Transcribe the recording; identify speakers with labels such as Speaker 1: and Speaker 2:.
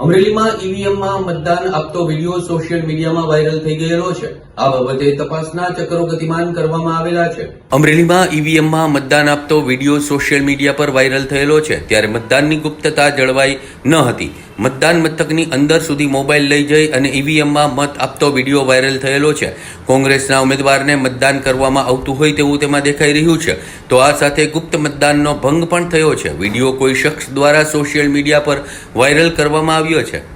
Speaker 1: અમરેલીમાં ઈવીએમમાં મતદાન આપતો વીડિયો સોશિયલ મીડિયામાં વાયરલ થઈ ગયેલો છે. આ બાબતે તપાસના ચક્રો ગતિમાન કરવામાં આવેલા છે. અમરેલીમાં ઈવીએમમાં મતદાન આપતો વીડિયો સોશિયલ મીડિયા પર વાયરલ થયેલો છે. ત્યારે મતદાનની ગુપ્તતા જળવાઈ ન હતી. મતદાન મથકની અંદર સુધી મોબાઈલ લઈ જઈ અને ઈવીએમમાં મત આપતો વીડિયો વાયરલ થયેલો છે. કોંગ્રેસના ઉમેદવારને મતદાન કરવામાં આવતું હોય તેવું તેમાં દેખાઈ રહ્યું છે. તો આ સાથે ગુપ્ત મતદાનનો ભંગ પણ થયો છે. વીડિયો કોઈ શખ્સ દ્વારા સોશિયલ મીડિયા પર વાયરલ કરવામાં આવ્યો છે